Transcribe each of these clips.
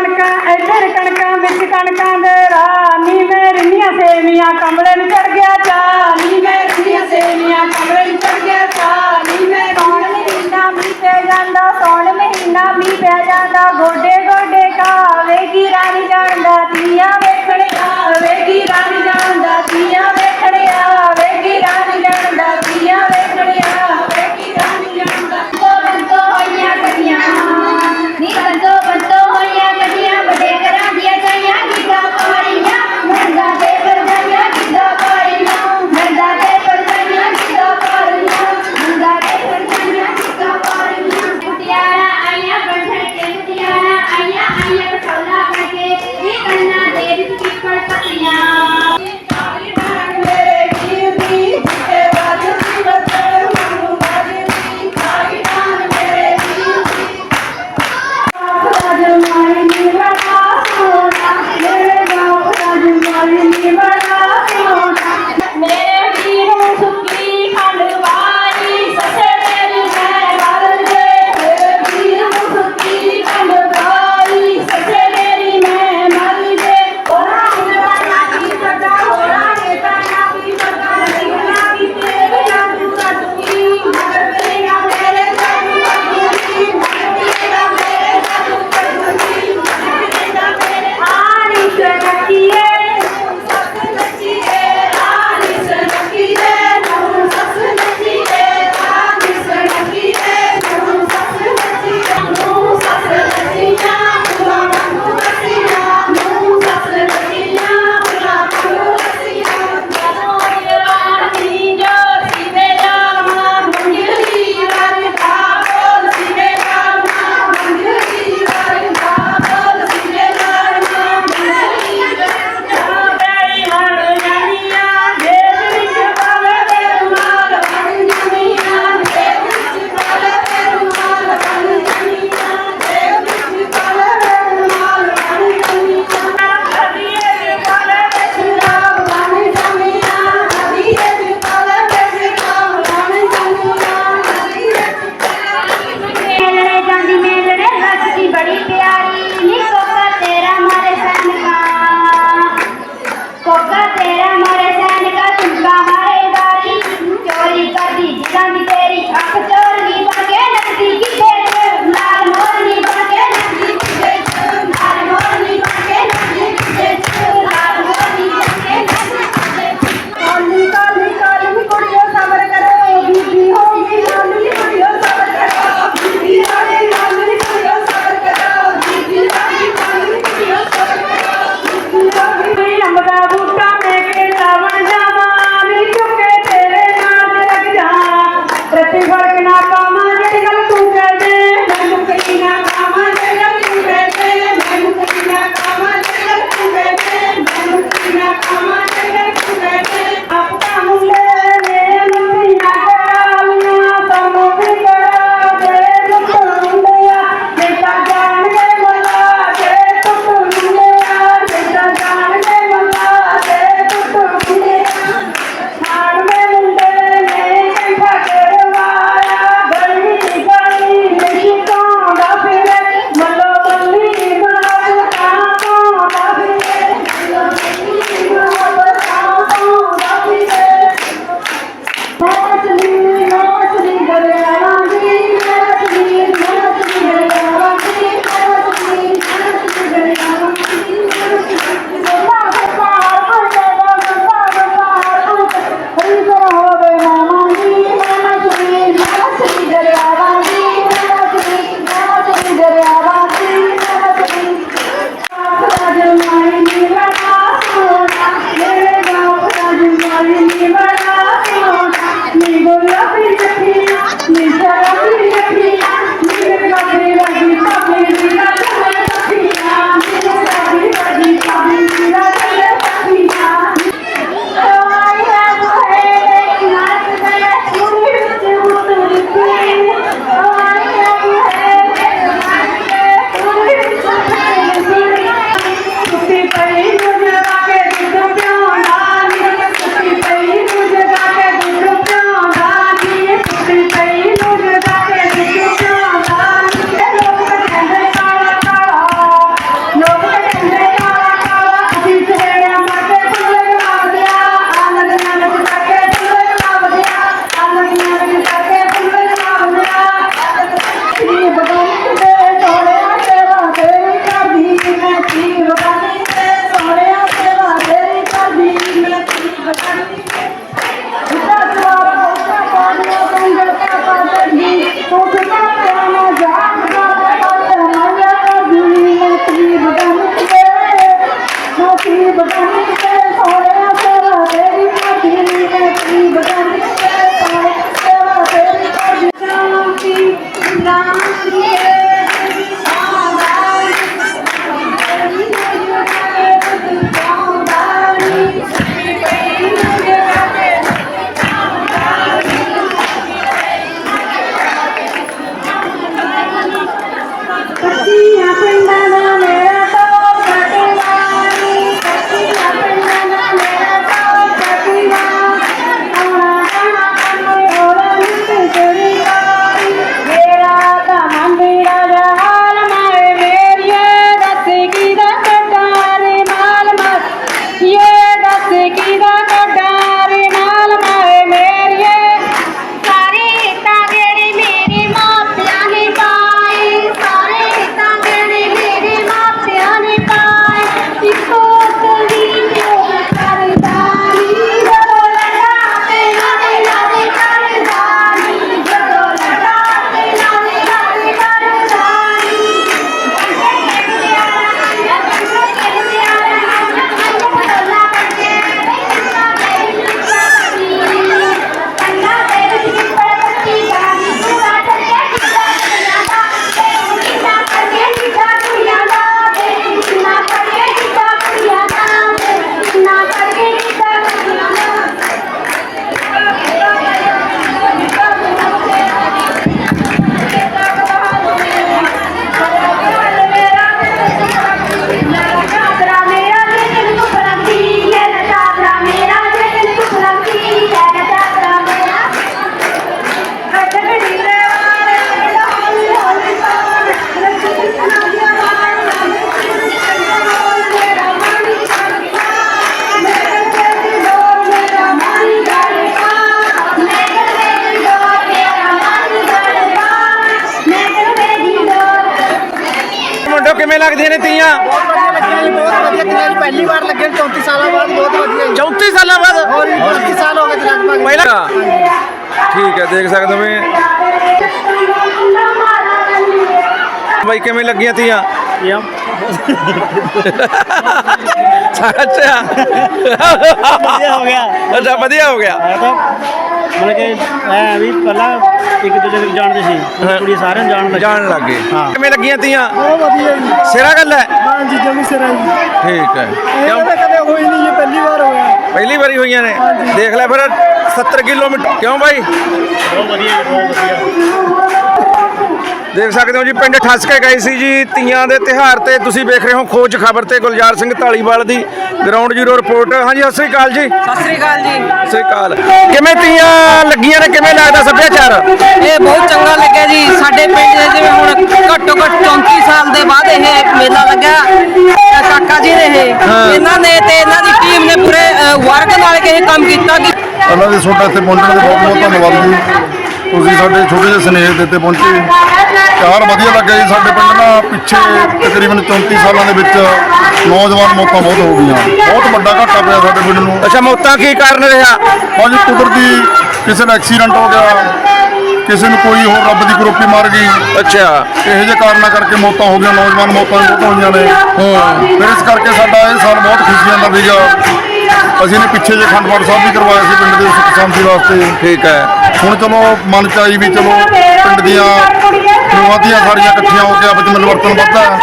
ਕਣਕਾਂ, ਇੱਧਰ ਕਣਕਾਂ, ਵਿੱਚ ਕਣਕਾਂ ਦੇ ਰਾਹ ਨੀ ਮੇਰੀਆਂ ਸੇਵੀਆਂ, ਕਮਲੇ ਨੂੰ ਚੜ ਗਿਆ ਚਾ ਨੀ ਮੇਰੀਆਂ ਸੇਵੀਆਂ, ਕਮਲੇ ਨੂੰ ਚੜ ਗਿਆ ਚਾ ਨੀ ਮੈਂ ਕੌਣ ਮਹੀਨਾ ਮੀਂਹ ਪੈ ਜਾਂਦਾ ਕੌਣ ਮਹੀਨਾ ਮੀਂਹ ਪੈ ਜਾਂਦਾ, ਗੋਡੇ ਗੋਡੇ ਕਾਵੇਗੀ ਰਾਣੀ ਜਾਣਦਾ, ਤੀਆਂ ਵੇਖਣੇ ਆਵੇਗੀ ਰਾਣੀ ਜਾਣਦਾ, ਤੀਆਂ ਮੁੰਡਿਓ ਕਿਵੇਂ ਲੱਗਦੀਆਂ ਨੇ ਤੀਆਂ? ਵਧੀਆ ਲੱਗਿਆ ਜੀ ਬਹੁਤ ਵਧੀਆ ਕਿਹਾ ਜੀ ਪਹਿਲੀ ਵਾਰ ਲੱਗੇ 34 ਸਾਲਾਂ ਬਾਅਦ ਬਹੁਤ ਵਧੀਆ ਜੀ। 34 ਸਾਲਾਂ ਬਾਅਦ? ਹੋਰ ਜੀ 25 ਸਾਲ ਹੋ ਗਏ ਜੀ ਲਗਭਗ। ਪਹਿਲਾਂ ਠੀਕ ਹੈ ਦੇਖ ਸਕਦੇ ਹੋ ਵੀ। ਬਾਈ ਕਿਵੇਂ ਲੱਗੀਆਂ ਤੀਆਂ? ਅੱਛਾ। ਵਧੀਆ ਹੋ ਗਿਆ। ਅੱਛਾ ਵਧੀਆ ਹੋ ਗਿਆ। ਮੈਂ ਤਾਂ ਮਤਲਬ ਕਿ ਐ ਵੀ ਪਹਿਲਾਂ ਇੱਕ ਦੂਜੇ ਨੂੰ ਜਾਣਦੇ ਸੀ। ਹੁਣ ਕੁੜੀ ਸਾਰਿਆਂ ਨੂੰ ਜਾਣ ਲੱਗੀ ਜਾਣ ਲੱਗ ਗਏ। ਹਾਂ। ਕਿਵੇਂ ਲੱਗੀਆਂ ਤੀਆਂ? ਬਹੁਤ ਵਧੀਆ ਜੀ। ਸਿਰਾ ਗੱਲ ਹੈ? ਹਾਂ ਜੀ ਜਮੀ ਸਿਰਾ ਜੀ। ਠੀਕ ਹੈ। ਇਹ ਕਿਉਂ? ਤਾਂ ਕਦੇ ਹੋਈ ਨਹੀਂ ਇਹ ਪਹਿਲੀ ਵਾਰ ਹੋਇਆ। ਪਹਿਲੀ ਵਾਰੀ ਹੋਈਆਂ ਨੇ। ਦੇਖ ਲੈ ਫਿਰ 70 ਕਿਲੋਮੀਟਰ ਕਿਉਂ ਬਾਈ? ਬਹੁਤ ਵਧੀਆ ਜੀ, ਬਹੁਤ ਵਧੀਆ। ਦੇਖ ਸਕਦੇ ਹੋ ਜੀ ਪਿੰਡ ਠੱਸ ਕੇ ਗਏ ਸੀ ਜੀ ਤੀਆਂ ਦੇ ਤਿਹਾਰ ਤੇ ਤੁਸੀਂ ਵੇਖ ਰਹੇ ਹੋ ਖੋਜ ਖਬਰ ਤੇ ਗੁਲਜ਼ਾਰ ਸਿੰਘ ਢਾਲੀਵਾਲ ਦੀ ਗਰਾਊਂਡ ਜ਼ੀਰੋ ਰਿਪੋਰਟ ਹਾਂਜੀ ਸਤਿ ਸ੍ਰੀ ਅਕਾਲ ਜੀ। ਸਤਿ ਸ੍ਰੀ ਅਕਾਲ ਜੀ। ਸਤਿ ਸ੍ਰੀ ਅਕਾਲ। ਕਿਵੇਂ ਤੀਆਂ ਲੱਗੀਆਂ ਨੇ ਕਿਵੇਂ ਲੱਗਦਾ ਸੱਭਿਆਚਾਰ? ਇਹ ਬਹੁਤ ਚੰਗਾ ਲੱਗਿਆ ਜੀ। ਸਾਡੇ ਪਿੰਡ ਦੇ ਜਿਵੇਂ ਹੁਣ ਘੱਟੋ ਘੱਟ 34 ਸਾਲ ਦੇ ਬਾਅਦ ਇਹ ਮੇਲਾ ਲੱਗਾ ਕਾਕਾ ਜੀ ਨੇ ਇਹ ਇਹਨਾਂ ਨੇ ਤੇ ਇਹਨਾਂ ਦੀ ਟੀਮ ਨੇ ਪੂਰੇ ਵਰਗ ਨਾਲ ਇਹ ਕੰਮ ਕੀਤਾ ਕਿ ਉਹਨਾਂ ਦੇ ਤੁਹਾਡਾ ਇੱਥੇ ਪਹੁੰਚਣ ਦੇ ਬਹੁਤ ਬਹੁਤ ਧੰਨਵਾਦ ਜੀ। ਤੁਸੀਂ ਸਾਡੇ ਛੋਟੇ ਜਿਹੇ ਸਨੇਹ ਦੇ ਉੱਤੇ ਪਹੁੰਚੇ। ਚਾਰ ਵਧੀਆ ਲੱਗਿਆ ਜੀ ਸਾਡੇ ਪਿੰਡ ਨਾ ਪਿੱਛੇ ਤਕਰੀਬਨ 34 ਸਾਲਾਂ ਦੇ ਵਿੱਚ ਨੌਜਵਾਨ ਮੌਤਾਂ ਬਹੁਤ ਹੋ ਗਈਆਂ। ਬਹੁਤ ਵੱਡਾ ਘਾਟਾ ਪਿਆ ਸਾਡੇ ਪਿੰਡ ਨੂੰ। ਅੱਛਾ ਮੌਤਾਂ ਕੀ ਕਾਰਨ ਰਿਹਾ? ਅੱਜ ਕੁਦਰਤੀ ਕਿਸੇ ਦਾ ਐਕਸੀਡੈਂਟ ਹੋ ਗਿਆ ਕਿਸੇ ਨੂੰ ਕੋਈ ਹੋਰ ਰੱਬ ਦੀ ਕਰੋਪੀ ਮਾਰ ਗਈ। ਅੱਛਾ। ਇਹੋ ਜਿਹੇ ਕਾਰਨਾਂ ਕਰਕੇ ਮੌਤਾਂ ਹੋ ਗਈਆਂ ਨੌਜਵਾਨ ਮੌਤਾਂ ਬਹੁਤ ਹੋਈਆਂ ਨੇ। ਫਿਰ ਇਸ ਕਰਕੇ ਸਾਡਾ ਇਹ ਸਾਲ ਬਹੁਤ ਖੁਸ਼ੀਆਂ ਦਾ ਸੀਗਾ। ਅਸੀਂ ਨੇ ਪਿੱਛੇ ਜੇ ਖੰਡਪਾਠ ਸਾਹਿਬ ਵੀ ਕਰਵਾਇਆ ਸੀ ਪਿੰਡ ਦੇ ਸੁੱਖ ਸ਼ਾਂਤੀ ਵਾਸਤੇ। ਠੀਕ ਹੈ। ਹੁਣ ਚਲੋ ਮਨ ਚ ਆਈ ਵੀ ਚਲੋ ਪਿੰਡ ਦੀਆਂ ਨਵਾਦੀਆਂ ਸਾਰੀਆਂ ਇਕੱਠੀਆਂ ਹੋ ਕੇ ਆਪਸ ਵਿੱਚ ਮਿਲਵਰਤਨ ਵੱਧਦਾ ਹੈ।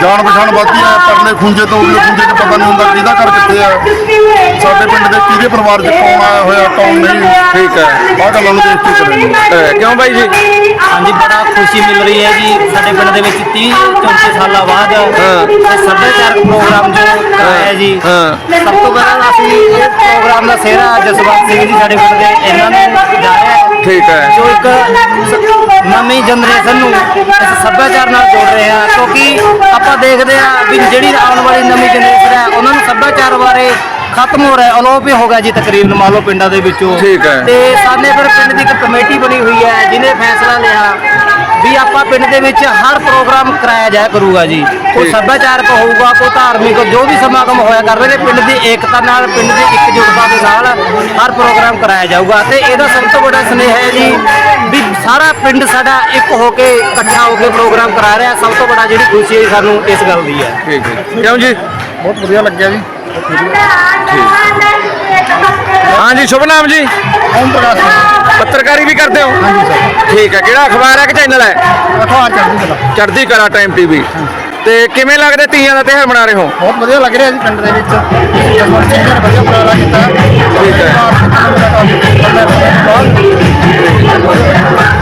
ਜਾਣ ਪਛਾਣ ਵੱਧਦੀ ਹੈ ਪਰਲੇ ਖੁੰਝੇ ਤੋਂ ਉਰਲੇ ਖੁੰਝੇ 'ਚ ਪਤਾ ਨਹੀਂ ਹੁੰਦਾ ਕਿਹਦਾ ਘਰ ਕਿੱਥੇ ਆ ਸਾਡੇ ਪਿੰਡ ਦੇ ਕਿਹਦੇ ਪਰਿਵਾਰ 'ਚ ਕੌਣ ਆਇਆ ਹੋਇਆ ਕੌਣ ਨਹੀਂ ਠੀਕ ਹੈ। ਆਹ ਗੱਲਾਂ ਨੂੰ ਦੇਖ ਕੇ ਅਹ ਕਿਉਂ ਬਾਈ ਜੀ? ਹਾਂਜੀ ਬੜਾ ਖੁਸ਼ੀ ਮਿਲ ਰਹੀ ਹੈ ਜੀ। ਸਾਡੇ ਪਿੰਡ ਦੇ ਵਿੱਚ 30 34 ਸਾਲਾਂ ਬਾਅਦ ਇਹ ਸੱਭਿਆਚਾਰਕ ਪ੍ਰੋਗਰਾਮ ਜੋ ਕਰਾਇਆ ਜੀ ਹਾਂ। ਸਭ ਤੋਂ ਪਹਿਲਾਂ ਅਸੀਂ ਇਹ ਪ੍ਰੋਗਰਾਮ ਦਾ ਸਿਹਰਾ ਜਸਵੰਤ ਸਿੰਘ ਜੀ ਸਾਡੇ ਪਿੰਡ ਦੇ ਇਹਨਾਂ ਨੇ ਜਾਇਆ ਠੀਕ ਹੈ ਜੋ ਇੱਕ ਸ- ਨਵੀਂ ਜਨਰੇਸ਼ਨ ਨੂੰ ਇਸ ਸੱਭਿਆਚਾਰ ਨਾਲ ਜੋੜ ਰਹੇ ਆ ਕਿਉਂਕਿ ਆਪਾਂ ਦੇਖਦੇ ਆ ਵੀ ਜਿਹੜੀ ਆਉਣ ਵਾਲੀ ਨਵੀਂ ਜਨਰੇਸ਼ਨ ਹੈ ਉਹਨਾਂ ਨੂੰ ਸੱਭਿਆਚਾਰ ਬਾਰੇ ਖਤਮ ਹੋ ਰਿਹਾ ਅਲੋਪ ਹੀ ਹੋ ਗਿਆ ਜੀ ਤਕਰੀਬਨ ਮੰਨ ਲਓ ਪਿੰਡਾਂ ਦੇ ਵਿੱਚੋਂ ਠੀਕ ਹੈ। ਤੇ ਸਾਨੇ ਫਿਰ ਪਿੰਡ ਦੀ ਇੱਕ ਕਮੇਟੀ ਬਣੀ ਹੋਈ ਹੈ ਜਿਹਨੇ ਫੈਸਲਾ ਲਿਆ ਵੀ ਆਪਾਂ ਪਿੰਡ ਦੇ ਵਿੱਚ ਹਰ ਪ੍ਰੋਗਰਾਮ ਕਰਾਇਆ ਜਾਇਆ ਕਰੂਗਾ ਜੀ। ਕੋਈ ਠੀਕ। ਸੱਭਿਆਚਾਰਕ ਹੋਊਗਾ ਕੋਈ ਧਾਰਮਿਕ ਜੋ ਵੀ ਸਮਾਗਮ ਹੋਇਆ ਕਰਦੇ ਨੇ ਪਿੰਡ ਦੀ ਏਕਤਾ ਨਾਲ ਪਿੰਡ ਦੀ ਇਕਜੁੱਟਤਾ ਦੇ ਨਾਲ ਹਰ ਪ੍ਰੋਗਰਾਮ ਕਰਾਇਆ ਜਾਊਗਾ। ਤੇ ਇਹਦਾ ਸਭ ਤੋਂ ਵੱਡਾ ਸਨੇਹ ਹੈ ਜੀ ਵੀ ਸਾਰਾ ਪਿੰਡ ਸਾਡਾ ਇੱਕ ਹੋ ਕੇ ਇਕੱਠਾ ਹੋ ਕੇ ਪ੍ਰੋਗਰਾਮ ਕਰਾ ਰਿਹਾ। ਸਭ ਤੋਂ ਵੱਡਾ ਜਿਹੜੀ ਖੁਸ਼ੀ ਹੈ ਸਾਨੂੰ ਇਸ ਗੱਲ ਦੀ ਹੈ। ਠੀਕ ਹੈ ਕਿਉਂ ਜੀ? ਬਹੁਤ ਵਧੀਆ ਲੱਗਿਆ ਜੀ। ਹਾਂਜੀ ਸ਼ੁਭ ਨਾਮ ਜੀ। ਓਮ ਪ੍ਰਕਾਸ਼ ਪੱਤਰਕਾਰੀ ਵੀ ਕਰਦੇ ਹੋ? ਹਾਂਜੀ ਸਰ। ਠੀਕ ਹੈ ਕਿਹੜਾ ਅਖਬਾਰ ਹੈ ਕਿ ਚੈਨਲ ਹੈ? ਅਖਬਾਰ ਚੜ੍ਹਦੀ ਕਲਾ। ਚੜ੍ਹਦੀ ਕਲਾ ਟਾਈਮ ਟੀਵੀ। ਤੇ ਕਿਵੇਂ ਲੱਗਦਾ ਤੀਆਂ ਦਾ ਤਿਉਹਾਰ ਮਨਾ ਰਹੇ ਹੋ? ਬਹੁਤ ਵਧੀਆ ਲੱਗ ਰਿਹਾ ਜੀ ਪਿੰਡ ਦੇ ਵਿੱਚ। ਜਸਵੰਤ ਸਿੰਘ ਨੇ ਵਧੀਆ ਉਪਰਾਲਾ ਕੀਤਾ ਠੀਕ ਹੈ। ਹੈ